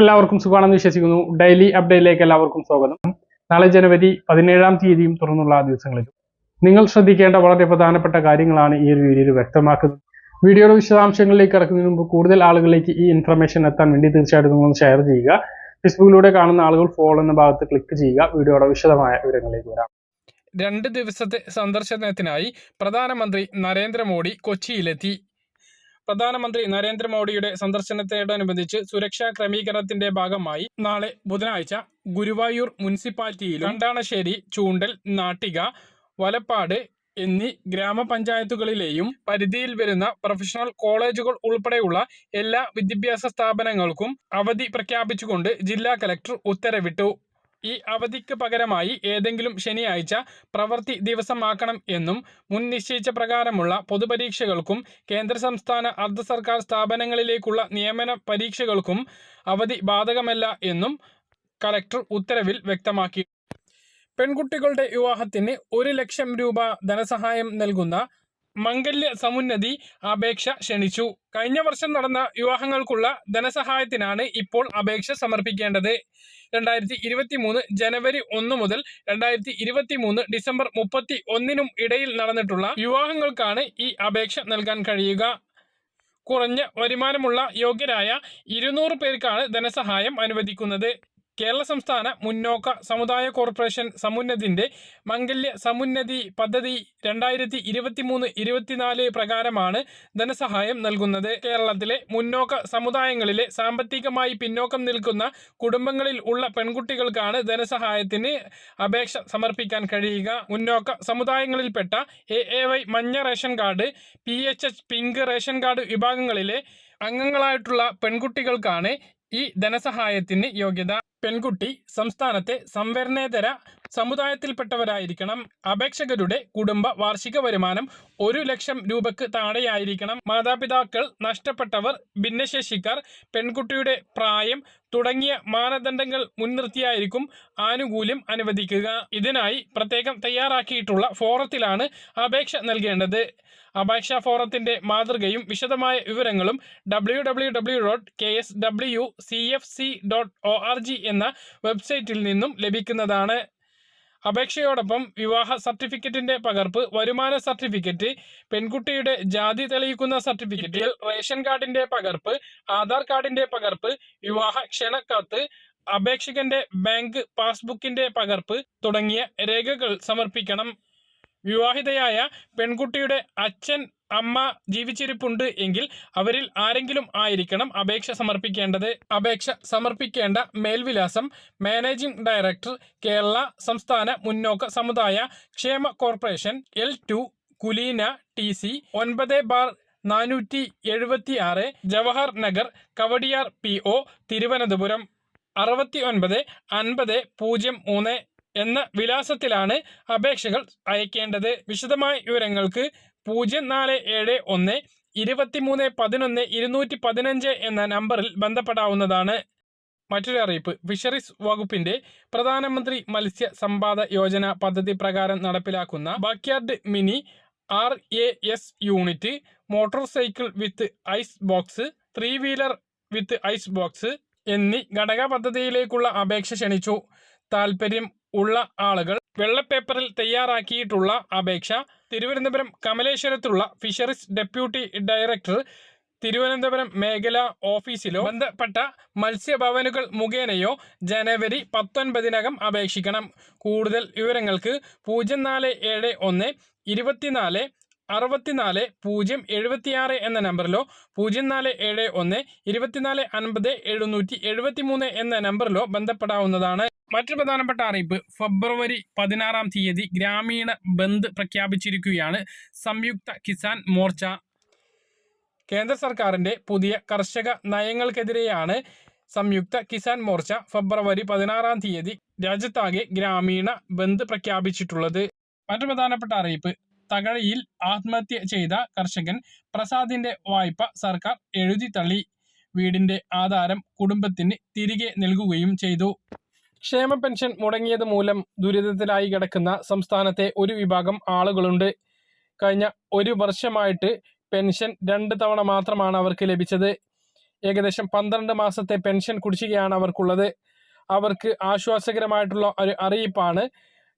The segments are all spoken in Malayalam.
എല്ലാവർക്കും സുഖമാണെന്ന് വിശ്വസിക്കുന്നു. ഡെയിലി അപ്ഡേറ്റിലേക്ക് എല്ലാവർക്കും സ്വാഗതം. നാളെ ജനുവരി പതിനേഴാം തീയതിയും തുറന്നുള്ള ദിവസങ്ങളിലും. നിങ്ങൾ ശ്രദ്ധിക്കേണ്ട വളരെ പ്രധാനപ്പെട്ട കാര്യങ്ങളാണ് ഈ ഒരു വീഡിയോയിൽ വ്യക്തമാക്കുന്നത്. വീഡിയോയുടെ വിശദാംശങ്ങളിലേക്ക് ഇറക്കുന്നതിന് മുമ്പ് കൂടുതൽ ആളുകളിലേക്ക് ഈ ഇൻഫർമേഷൻ എത്താൻ വേണ്ടി തീർച്ചയായിട്ടും നിങ്ങൾ ഷെയർ ചെയ്യുക. ഫേസ്ബുക്കിലൂടെ കാണുന്ന ആളുകൾ ഫോളോ എന്ന ഭാഗത്ത് ക്ലിക്ക് ചെയ്യുക. വീഡിയോയുടെ വിശദമായ വിവരങ്ങളിലേക്ക് വരാം. രണ്ട് ദിവസത്തെ സന്ദർശനത്തിനായി പ്രധാനമന്ത്രി നരേന്ദ്രമോദി കൊച്ചിയിലെത്തി. പ്രധാനമന്ത്രി നരേന്ദ്രമോദിയുടെ സന്ദർശനത്തോടനുബന്ധിച്ച് സുരക്ഷാ ക്രമീകരണത്തിന്റെ ഭാഗമായി നാളെ ബുധനാഴ്ച ഗുരുവായൂർ മുനിസിപ്പാലിറ്റിയിൽ കണ്ടാണശ്ശേരി ചൂണ്ടൽ നാട്ടിക വലപ്പാട് എന്നീ ഗ്രാമപഞ്ചായത്തുകളിലെയും പരിധിയിൽ വരുന്ന പ്രൊഫഷണൽ കോളേജുകൾ ഉൾപ്പെടെയുള്ള എല്ലാ വിദ്യാഭ്യാസ സ്ഥാപനങ്ങൾക്കും അവധി പ്രഖ്യാപിച്ചുകൊണ്ട് ജില്ലാ കലക്ടർ ഉത്തരവിട്ടു. ഈ അവധിക്ക് പകരമായി ഏതെങ്കിലും ശനിയാഴ്ച പ്രവൃത്തി ദിവസമാക്കണം എന്നും മുൻ നിശ്ചയിച്ച പ്രകാരമുള്ള പൊതുപരീക്ഷകൾക്കും കേന്ദ്ര സംസ്ഥാന അർദ്ധ സർക്കാർ സ്ഥാപനങ്ങളിലേക്കുള്ള നിയമന പരീക്ഷകൾക്കും അവധി ബാധകമല്ല എന്നും കലക്ടർ ഉത്തരവിൽ വ്യക്തമാക്കി. പെൺകുട്ടികളുടെ വിവാഹത്തിന് ഒരു ലക്ഷം രൂപ ധനസഹായം നൽകുന്ന മംഗല്യ സമുന്നതി അപേക്ഷ ക്ഷണിച്ചു. കഴിഞ്ഞ വർഷം നടന്ന വിവാഹങ്ങൾക്കുള്ള ധനസഹായത്തിനാണ് ഇപ്പോൾ അപേക്ഷ സമർപ്പിക്കേണ്ടത്. രണ്ടായിരത്തി ഇരുപത്തി മൂന്ന് ജനുവരി ഒന്ന് മുതൽ രണ്ടായിരത്തി ഇരുപത്തി മൂന്ന് ഡിസംബർ മുപ്പത്തി ഒന്നിനും ഇടയിൽ നടന്നിട്ടുള്ള വിവാഹങ്ങൾക്കാണ് ഈ അപേക്ഷ നൽകാൻ കഴിയുക. കുറഞ്ഞ വരുമാനമുള്ള യോഗ്യരായ ഇരുന്നൂറ് പേർക്കാണ് ധനസഹായം അനുവദിക്കുന്നത്. കേരള സംസ്ഥാന മുന്നോക്ക സമുദായ കോർപ്പറേഷൻ സമുന്നതിന്റെ മംഗല്യ സമുന്നതി പദ്ധതി രണ്ടായിരത്തി ഇരുപത്തി മൂന്ന് ഇരുപത്തിനാല് പ്രകാരമാണ് ധനസഹായം നൽകുന്നത്. കേരളത്തിലെ മുന്നോക്ക സമുദായങ്ങളിലെ സാമ്പത്തികമായി പിന്നോക്കം നിൽക്കുന്ന കുടുംബങ്ങളിൽ ഉള്ള പെൺകുട്ടികൾക്കാണ് ധനസഹായത്തിന് അപേക്ഷ സമർപ്പിക്കാൻ കഴിയുക. മുന്നോക്ക സമുദായങ്ങളിൽപ്പെട്ട എ എ വൈ മഞ്ഞ ration card P H H pink ration card വിഭാഗങ്ങളിലെ അംഗങ്ങളായിട്ടുള്ള പെൺകുട്ടികൾക്കാണ് ഈ ധനസഹായത്തിന് യോഗ്യത. പെൺകുട്ടി സംസ്ഥാനത്തെ സംവരണേതര സമുദായത്തിൽപ്പെട്ടവരായിരിക്കണം. അപേക്ഷകരുടെ കുടുംബ വാർഷിക വരുമാനം ഒരു ലക്ഷം രൂപക്ക് താഴെയായിരിക്കണം. മാതാപിതാക്കൾ നഷ്ടപ്പെട്ടവർ ഭിന്നശേഷിക്കാർ പെൺകുട്ടിയുടെ പ്രായം തുടങ്ങിയ മാനദണ്ഡങ്ങൾ മുൻനിർത്തിയായിരിക്കും ആനുകൂല്യം അനുവദിക്കുക. ഇതിനായി പ്രത്യേകം തയ്യാറാക്കിയിട്ടുള്ള ഫോറത്തിലാണ് അപേക്ഷ നൽകേണ്ടത്. അപേക്ഷാ ഫോറത്തിന്റെ മാതൃകയും വിശദമായ വിവരങ്ങളും W W W dot K S W C F C dot O R G എന്ന വെബ്സൈറ്റിൽ നിന്നും ലഭിക്കുന്നതാണ്. അപേക്ഷയോടൊപ്പം വിവാഹ സർട്ടിഫിക്കറ്റിന്റെ പകർപ്പ് വരുമാന സർട്ടിഫിക്കറ്റ് പെൺകുട്ടിയുടെ ജാതി തെളിയിക്കുന്ന സർട്ടിഫിക്കറ്റ് റേഷൻ കാർഡിന്റെ പകർപ്പ് ആധാർ കാർഡിന്റെ പകർപ്പ് വിവാഹ ക്ഷണക്കത്ത് അപേക്ഷകന്റെ ബാങ്ക് പാസ്ബുക്കിന്റെ പകർപ്പ് തുടങ്ങിയ രേഖകൾ സമർപ്പിക്കണം. വിവാഹിതയായ പെൺകുട്ടിയുടെ അച്ഛൻ അമ്മ ജീവിച്ചിരിപ്പുണ്ട് എങ്കിൽ അവരിൽ ആരെങ്കിലും ആയിരിക്കണം അപേക്ഷ സമർപ്പിക്കേണ്ടത്. അപേക്ഷ സമർപ്പിക്കേണ്ട മേൽവിലാസം മാനേജിംഗ് ഡയറക്ടർ കേരള സംസ്ഥാന മുന്നോക്ക സമുദായ ക്ഷേമ corporation L two Kuleena T C ഒൻപത് ബാർ നാനൂറ്റി എഴുപത്തി ആറ് ജവഹർ നഗർ കവടിയാർ പി ഒ തിരുവനന്തപുരം അറുപത്തി ഒൻപത് അൻപത് പൂജ്യം മൂന്ന് എന്ന വിലാസത്തിലാണ് അപേക്ഷകൾ അയക്കേണ്ടത്. വിശദമായ വിവരങ്ങൾക്ക് പൂജ്യം നാല് ഏഴ് ഒന്ന് ഇരുപത്തിമൂന്ന് പതിനൊന്ന് ഇരുന്നൂറ്റി പതിനഞ്ച് എന്ന നമ്പറിൽ ബന്ധപ്പെടാവുന്നതാണ്. മറ്റൊരു അറിയിപ്പ്. ഫിഷറീസ് വകുപ്പിന്റെ പ്രധാനമന്ത്രി മത്സ്യ സമ്പാദ യോജന പദ്ധതി പ്രകാരം നടപ്പിലാക്കുന്ന backyard mini R A S unit motorcycle with ice box three wheeler with ice box എന്നീ ഘടക പദ്ധതിയിലേക്കുള്ള അപേക്ഷ ക്ഷണിച്ചു. താൽപ്പര്യം ഉള്ള ആളുകൾ വെള്ളപ്പേപ്പറിൽ തയ്യാറാക്കിയിട്ടുള്ള അപേക്ഷ തിരുവനന്തപുരം കമലേശ്വരത്തുള്ള ഫിഷറീസ് ഡെപ്യൂട്ടി ഡയറക്ടർ തിരുവനന്തപുരം മേഖല ഓഫീസിലോ ബന്ധപ്പെട്ട മത്സ്യഭവനുകൾ മുഖേനയോ ജനുവരി പത്തൊൻപതിനകം അപേക്ഷിക്കണം. കൂടുതൽ വിവരങ്ങൾക്ക് പൂജ്യം നാല് ഏഴ് ഒന്ന് ഇരുപത്തിനാല് അറുപത്തിനാല് പൂജ്യം എഴുപത്തിയാറ് എന്ന നമ്പറിലോ പൂജ്യം നാല് ഏഴ് ഒന്ന് ഇരുപത്തിനാല് അൻപത് എഴുന്നൂറ്റി എഴുപത്തി മൂന്ന് എന്ന നമ്പറിലോ ബന്ധപ്പെടാവുന്നതാണ്. മറ്റൊരു പ്രധാനപ്പെട്ട അറിയിപ്പ് ഫെബ്രുവരി പതിനാറാം തീയതി ഗ്രാമീണ ബന്ദ് പ്രഖ്യാപിച്ചിരിക്കുകയാണ്. സംയുക്ത കിസാൻ മോർച്ച. കേന്ദ്ര സർക്കാരിന്റെ പുതിയ കർഷക നയങ്ങൾക്കെതിരെയാണ് സംയുക്ത കിസാൻ മോർച്ച ഫെബ്രുവരി പതിനാറാം തീയതി രാജ്യത്താകെ ഗ്രാമീണ ബന്ദ് പ്രഖ്യാപിച്ചിട്ടുള്ളത്. മറ്റു പ്രധാനപ്പെട്ട അറിയിപ്പ് തകഴിയിൽ ആത്മഹത്യ ചെയ്ത കർഷകൻ പ്രസാദിന്റെ വായ്പ സർക്കാർ എഴുതി തള്ളി. വീടിന്റെ ആധാരം കുടുംബത്തിന് തിരികെ നൽകുകയും ചെയ്തു. ക്ഷേമ പെൻഷൻ മുടങ്ങിയത് മൂലം ദുരിതത്തിലായി കിടക്കുന്ന സംസ്ഥാനത്തെ ഒരു വിഭാഗം ആളുകളുണ്ട്. കഴിഞ്ഞ ഒരു വർഷമായിട്ട് പെൻഷൻ രണ്ട് തവണ മാത്രമാണ് അവർക്ക് ലഭിച്ചത്. ഏകദേശം പന്ത്രണ്ട് മാസത്തെ പെൻഷൻ കുടിശ്ശികയാണ് അവർക്കുള്ളത്. അവർക്ക് ആശ്വാസകരമായിട്ടുള്ള ഒരു അറിയിപ്പാണ്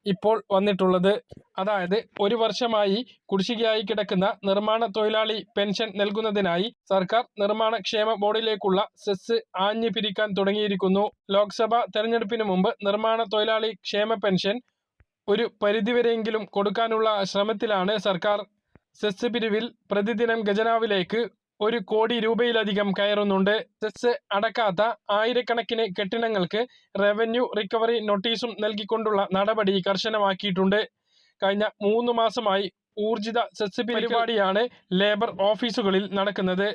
ഇപ്പോൾ വന്നിട്ടുള്ളത്. അതായത് ഒരു വർഷമായി കുടിശ്ശികയായി കിടക്കുന്ന നിർമ്മാണ തൊഴിലാളി പെൻഷൻ നൽകുന്നതിനായി സർക്കാർ നിർമ്മാണ ക്ഷേമ ബോർഡിലേക്കുള്ള സെസ് ആഞ്ഞു പിരിക്കാൻ തുടങ്ങിയിരിക്കുന്നു. ലോക്സഭാ തെരഞ്ഞെടുപ്പിന് മുമ്പ് നിർമ്മാണ തൊഴിലാളി ക്ഷേമ പെൻഷൻ ഒരു പരിധിവരെയെങ്കിലും കൊടുക്കാനുള്ള ശ്രമത്തിലാണ് സർക്കാർ സെസ് പിരിവിൽ പ്രതിദിനം ഖജനാവിലേക്ക് ഒരു കോടി രൂപയിലധികം കയറുന്നുണ്ട്. സെസ് അടക്കാത്ത ആയിരക്കണക്കിന് കെട്ടിടങ്ങൾക്ക് റവന്യൂ റിക്കവറി നോട്ടീസും നൽകിക്കൊണ്ടുള്ള നടപടി കർശനമാക്കിയിട്ടുണ്ട്. കഴിഞ്ഞ മൂന്ന് മാസമായി ഊർജിത സെസ് പരിപാടിയാണ് ലേബർ ഓഫീസുകളിൽ നടക്കുന്നത്.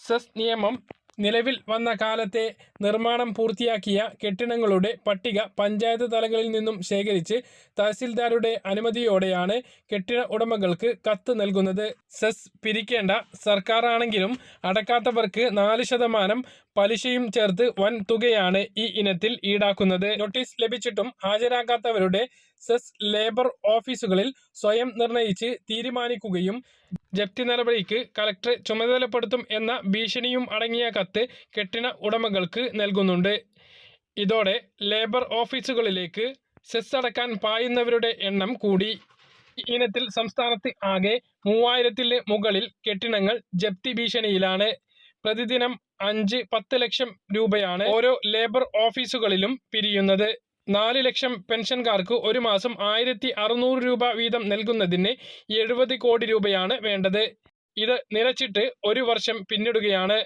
സെസ് നിയമം നിലവിൽ വന്ന കാലത്തെ നിർമ്മാണം പൂർത്തിയാക്കിയ കെട്ടിടങ്ങളുടെ പട്ടിക പഞ്ചായത്ത് തലങ്ങളിൽ നിന്നും ശേഖരിച്ച് തഹസിൽദാരുടെ അനുമതിയോടെയാണ് കെട്ടിട ഉടമകൾക്ക് കത്ത് നൽകുന്നത്. സെസ് പിരിക്കേണ്ട സർക്കാരാണെങ്കിലും അടക്കാത്തവർക്ക് നാല് ശതമാനം പലിശയും ചേർത്ത് വൻ തുകയാണ് ഈ ഇനത്തിൽ ഈടാക്കുന്നത്. നോട്ടീസ് ലഭിച്ചിട്ടും ഹാജരാക്കാത്തവരുടെ സെസ് ലേബർ ഓഫീസുകളിൽ സ്വയം നിർണയിച്ച് തീരുമാനിക്കുകയും ജപ്തി നടപടിക്ക് കലക്ടർ ചുമതലപ്പെടുത്തും എന്ന ഭീഷണിയും അടങ്ങിയ കത്ത് കെട്ടിട ഉടമകൾക്ക് നൽകുന്നുണ്ട്. ഇതോടെ ലേബർ ഓഫീസുകളിലേക്ക് സെസ് അടക്കാൻ പായുന്നവരുടെ എണ്ണം കൂടി. ഇനത്തിൽ സംസ്ഥാനത്ത് ആകെ മൂവായിരത്തിന് മുകളിൽ കെട്ടിടങ്ങൾ ജപ്തി ഭീഷണിയിലാണ്. പ്രതിദിനം അഞ്ച് പത്ത് ലക്ഷം രൂപയാണ് ഓരോ ലേബർ ഓഫീസുകളിലും പിരിയുന്നത്. നാല് ലക്ഷം പെൻഷൻകാർക്ക് ഒരു മാസം ആയിരത്തി അറുന്നൂറ് രൂപ വീതം നൽകുന്നതിന് എഴുപത് കോടി രൂപയാണ് വേണ്ടത്. ഇത് നിലച്ചിട്ട് ഒരു വർഷം പിന്നിടുകയാണ്.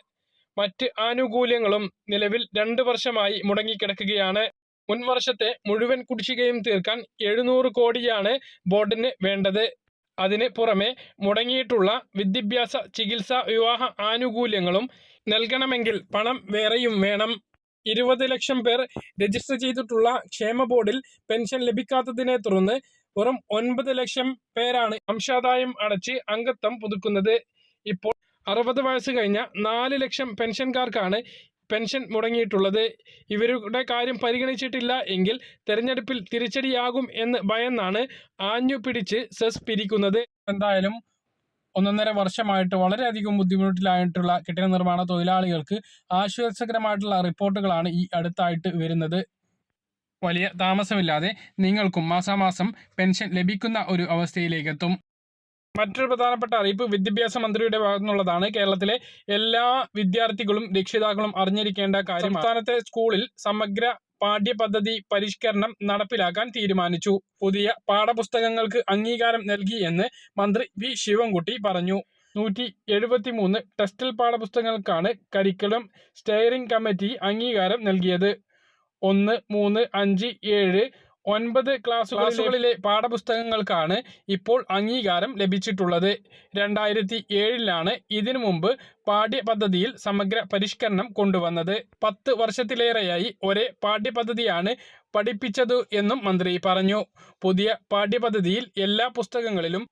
മറ്റ് ആനുകൂല്യങ്ങളും നിലവിൽ രണ്ട് വർഷമായി മുടങ്ങിക്കിടക്കുകയാണ്. മുൻ വർഷത്തെ മുഴുവൻ കുടിശ്ശികയും തീർക്കാൻ എഴുന്നൂറ് കോടിയാണ് ബോർഡിന് വേണ്ടത്. അതിന് പുറമെ മുടങ്ങിയിട്ടുള്ള വിദ്യാഭ്യാസ ചികിത്സ വിവാഹ ആനുകൂല്യങ്ങളും നൽകണമെങ്കിൽ പണം വേറെയും വേണം. ഇരുപത് ലക്ഷം പേർ രജിസ്റ്റർ ചെയ്തിട്ടുള്ള ക്ഷേമ ബോർഡിൽ പെൻഷൻ ലഭിക്കാത്തതിനെ തുടർന്ന് വെറും ഒൻപത് ലക്ഷം പേരാണ് അംശാദായം അടച്ച് അംഗത്വം പുതുക്കുന്നത്. ഇപ്പോൾ അറുപത് വയസ്സ് കഴിഞ്ഞ നാല് ലക്ഷം പെൻഷൻകാർക്കാണ് പെൻഷൻ മുടങ്ങിയിട്ടുള്ളത്. ഇവരുടെ കാര്യം പരിഗണിച്ചിട്ടില്ല എങ്കിൽ തെരഞ്ഞെടുപ്പിൽ തിരിച്ചടിയാകും എന്ന് ഭയന്നാണ് ആഞ്ഞു പിടിച്ച് സെസ് പിരിക്കുന്നത്. എന്തായാലും ഒന്നൊന്നര വർഷമായിട്ട് വളരെയധികം ബുദ്ധിമുട്ടിലായിട്ടുള്ള കെട്ടിട നിർമ്മാണ തൊഴിലാളികൾക്ക് ആശ്വാസകരമായിട്ടുള്ള റിപ്പോർട്ടുകളാണ് ഈ അടുത്തായിട്ട് വരുന്നത്. വലിയ താമസമില്ലാതെ നിങ്ങൾക്കും മാസാമാസം പെൻഷൻ ലഭിക്കുന്ന ഒരു അവസ്ഥയിലേക്ക് എത്തും മറ്റൊരു പ്രധാനപ്പെട്ട അറിയിപ്പ് വിദ്യാഭ്യാസ മന്ത്രിയുടെ ഭാഗത്തു നിന്നുള്ളതാണ് കേരളത്തിലെ എല്ലാ വിദ്യാർത്ഥികളും രക്ഷിതാക്കളും അറിഞ്ഞിരിക്കേണ്ട കാര്യം സംസ്ഥാനത്തെ സ്കൂളിൽ സമഗ്ര പാഠ്യപദ്ധതി പരിഷ്കരണം നടപ്പിലാക്കാൻ തീരുമാനിച്ചു. പുതിയ പാഠപുസ്തകങ്ങൾക്ക് അംഗീകാരം നൽകി എന്ന് മന്ത്രി വി. ശിവൻകുട്ടി പറഞ്ഞു. നൂറ്റി എഴുപത്തി മൂന്ന് ടെക്സ്റ്റൽ പാഠപുസ്തകങ്ങൾക്കാണ് കരിക്കുലം സ്റ്റെയറിംഗ് കമ്മിറ്റി അംഗീകാരം നൽകിയത്. ഒന്ന് മൂന്ന് അഞ്ച് ഏഴ് ഒൻപത് ക്ലാസ്സുകളിലെ പാഠപുസ്തകങ്ങൾക്കാണ് ഇപ്പോൾ അംഗീകാരം ലഭിച്ചിട്ടുള്ളത്. രണ്ടായിരത്തി ഏഴിലാണ് ഇതിനു മുമ്പ് പാഠ്യപദ്ധതിയിൽ സമഗ്ര പരിഷ്കരണം കൊണ്ടുവന്നത്. പത്ത് വർഷത്തിലേറെയായി ഒരേ പാഠ്യപദ്ധതിയാണ് പഠിപ്പിച്ചത് എന്നും മന്ത്രി പറഞ്ഞു. പുതിയ പാഠ്യപദ്ധതിയിൽ എല്ലാ പുസ്തകങ്ങളിലും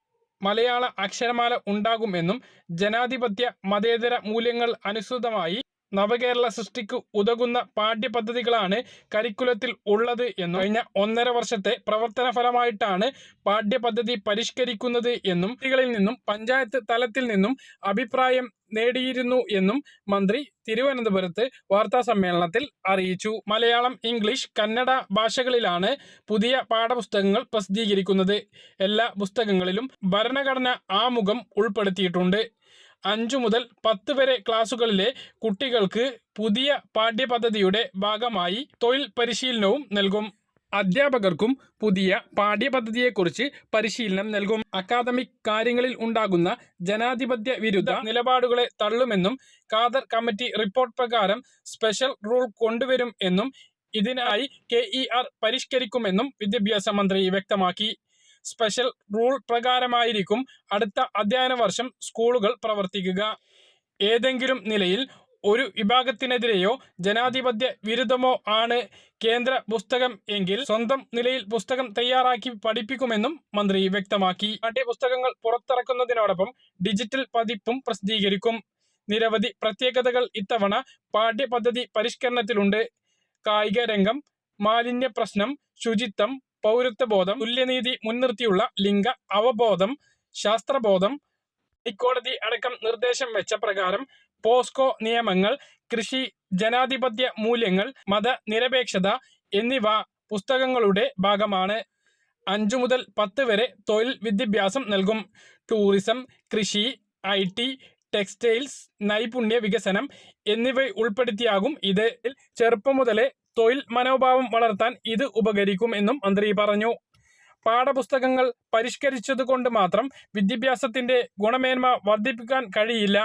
മലയാള അക്ഷരമാല ഉണ്ടാകുമെന്നും ജനാധിപത്യ മതേതര മൂല്യങ്ങൾ അനുസൃതമായി നവകേരള സൃഷ്ടിക്ക് ഉതകുന്ന പാഠ്യപദ്ധതികളാണ് കരിക്കുലത്തിൽ ഉള്ളത് എന്നും കഴിഞ്ഞ ഒന്നര വർഷത്തെ പ്രവർത്തന ഫലമായിട്ടാണ് പാഠ്യപദ്ധതി പരിഷ്കരിക്കുന്നത് എന്നും കുട്ടികളിൽ നിന്നും പഞ്ചായത്ത് തലത്തിൽ നിന്നും അഭിപ്രായം നേടിയിരുന്നു എന്നും മന്ത്രി തിരുവനന്തപുരത്ത് വാർത്താ സമ്മേളനത്തിൽ അറിയിച്ചു. മലയാളം ഇംഗ്ലീഷ് കന്നഡ ഭാഷകളിലാണ് പുതിയ പാഠപുസ്തകങ്ങൾ പ്രസിദ്ധീകരിക്കുന്നത്. എല്ലാ പുസ്തകങ്ങളിലും ഭരണഘടന ആമുഖം ഉൾപ്പെടുത്തിയിട്ടുണ്ട്. അഞ്ചു മുതൽ പത്ത് വരെ ക്ലാസുകളിലെ കുട്ടികൾക്ക് പുതിയ പാഠ്യപദ്ധതിയുടെ ഭാഗമായി തൊഴിൽ പരിശീലനവും നൽകും. അധ്യാപകർക്കും പുതിയ പാഠ്യപദ്ധതിയെക്കുറിച്ച് പരിശീലനം നൽകും. അക്കാദമിക് കാര്യങ്ങളിൽ ഉണ്ടാകുന്ന ജനാധിപത്യ വിരുദ്ധ നിലപാടുകളെ തള്ളുമെന്നും കാദർ കമ്മിറ്റി റിപ്പോർട്ട് പ്രകാരം സ്പെഷ്യൽ റൂൾ കൊണ്ടുവരും എന്നും ഇതിനായി കെ ഇ ആർ പരിഷ്കരിക്കുമെന്നും വിദ്യാഭ്യാസ മന്ത്രി വ്യക്തമാക്കി. സ്പെഷ്യൽ റൂൾ പ്രകാരമായിരിക്കും അടുത്ത അധ്യയന വർഷം സ്കൂളുകൾ പ്രവർത്തിക്കുക. ഏതെങ്കിലും നിലയിൽ ഒരു വിഭാഗത്തിനെതിരെയോ ജനാധിപത്യ വിരുദ്ധമോ ആണ് കേന്ദ്ര പുസ്തകം എങ്കിൽ സ്വന്തം നിലയിൽ പുസ്തകം തയ്യാറാക്കി പഠിപ്പിക്കുമെന്നും മന്ത്രി വ്യക്തമാക്കി. പാഠ്യപുസ്തകങ്ങൾ പുറത്തിറക്കുന്നതിനോടൊപ്പം ഡിജിറ്റൽ പതിപ്പും പ്രസിദ്ധീകരിക്കും. നിരവധി പ്രത്യേകതകൾ ഇത്തവണ പാഠ്യപദ്ധതി പരിഷ്കരണത്തിലുണ്ട്. കായിക രംഗം മാലിന്യ പ്രശ്നം ശുചിത്വം പൗരത്വബോധം തുല്യനീതി മുൻനിർത്തിയുള്ള ലിംഗ അവബോധം ശാസ്ത്രബോധം ഹൈക്കോടതി അടക്കം നിർദ്ദേശം വെച്ച പ്രകാരം പോസ്കോ നിയമങ്ങൾ കൃഷി ജനാധിപത്യ മൂല്യങ്ങൾ മതനിരപേക്ഷത എന്നിവ പുസ്തകങ്ങളുടെ ഭാഗമാണ്. അഞ്ചു മുതൽ പത്ത് വരെ തൊഴിൽ വിദ്യാഭ്യാസം നൽകും. ടൂറിസം കൃഷി ഐ ടി ടെക്സ്റ്റൈൽസ് നൈപുണ്യ വികസനം എന്നിവ ഉൾപ്പെടുത്തിയാകും ഇത്. ചെറുപ്പം മുതലേ തൊഴിൽ മനോഭാവം വളർത്താൻ ഇത് ഉപകരിക്കും എന്നും മന്ത്രി പറഞ്ഞു. പാഠപുസ്തകങ്ങൾ പരിഷ്കരിച്ചതുകൊണ്ട് മാത്രം വിദ്യാഭ്യാസത്തിന്റെ ഗുണമേന്മ വർദ്ധിപ്പിക്കാൻ കഴിയില്ല.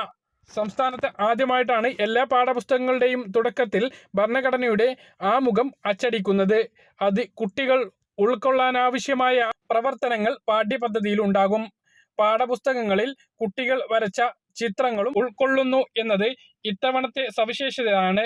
സംസ്ഥാനത്ത് ആദ്യമായിട്ടാണ് എല്ലാ പാഠപുസ്തകങ്ങളുടെയും തുടക്കത്തിൽ ഭരണഘടനയുടെ ആമുഖം അച്ചടിക്കുന്നത്. അത് കുട്ടികൾ ഉൾക്കൊള്ളാനാവശ്യമായ പ്രവർത്തനങ്ങൾ പാഠ്യപദ്ധതിയിൽ ഉണ്ടാകും. പാഠപുസ്തകങ്ങളിൽ കുട്ടികൾ വരച്ച ചിത്രങ്ങളും ഉൾക്കൊള്ളുന്നു എന്നത് ഇത്തവണത്തെ സവിശേഷതയാണ്.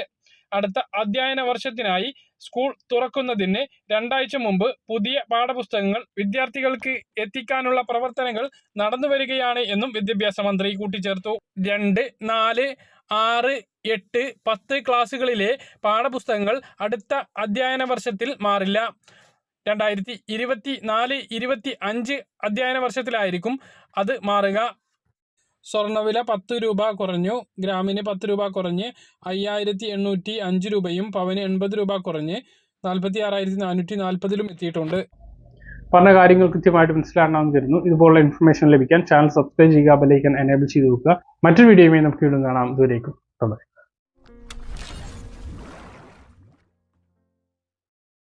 അടുത്ത അധ്യയന വർഷത്തിനായി സ്കൂൾ തുറക്കുന്നതിന് രണ്ടാഴ്ച മുമ്പ് പുതിയ പാഠപുസ്തകങ്ങൾ വിദ്യാർത്ഥികൾക്ക് എത്തിക്കാനുള്ള പ്രവർത്തനങ്ങൾ നടന്നു വരികയാണ് എന്നും വിദ്യാഭ്യാസ മന്ത്രി കൂട്ടിച്ചേർത്തു. രണ്ട് നാല് ആറ് എട്ട് പത്ത് ക്ലാസ്സുകളിലെ പാഠപുസ്തകങ്ങൾ അടുത്ത അധ്യയന വർഷത്തിൽ മാറില്ല. രണ്ടായിരത്തി ഇരുപത്തി നാല് ഇരുപത്തി അഞ്ച് അധ്യയന വർഷത്തിലായിരിക്കും അത് മാറുക. സ്വർണവില പത്ത് രൂപ കുറഞ്ഞു ഗ്രാമിന് പത്ത് രൂപ കുറഞ്ഞ് അയ്യായിരത്തി എണ്ണൂറ്റി അഞ്ച് രൂപയും പവന് എൺപത് രൂപ കുറഞ്ഞ് നാൽപ്പത്തി ആറായിരത്തി നാനൂറ്റി നാൽപ്പതിലും എത്തിയിട്ടുണ്ട്. പറഞ്ഞ കാര്യങ്ങൾ കൃത്യമായിട്ട് മനസ്സിലാണെന്ന് തരുന്നു ഇതുപോലുള്ള ഇൻഫർമേഷൻ ലഭിക്കാൻ ചാനൽ സബ്സ്ക്രൈബ് ചെയ്യുക ബെലൈക്കൻ എനേബിൾ ചെയ്ത് നോക്കുക മറ്റൊരു വീഡിയോയുമായി നമുക്ക് വീണ്ടും കാണാം. ഇതുവരേക്കും. ബൈ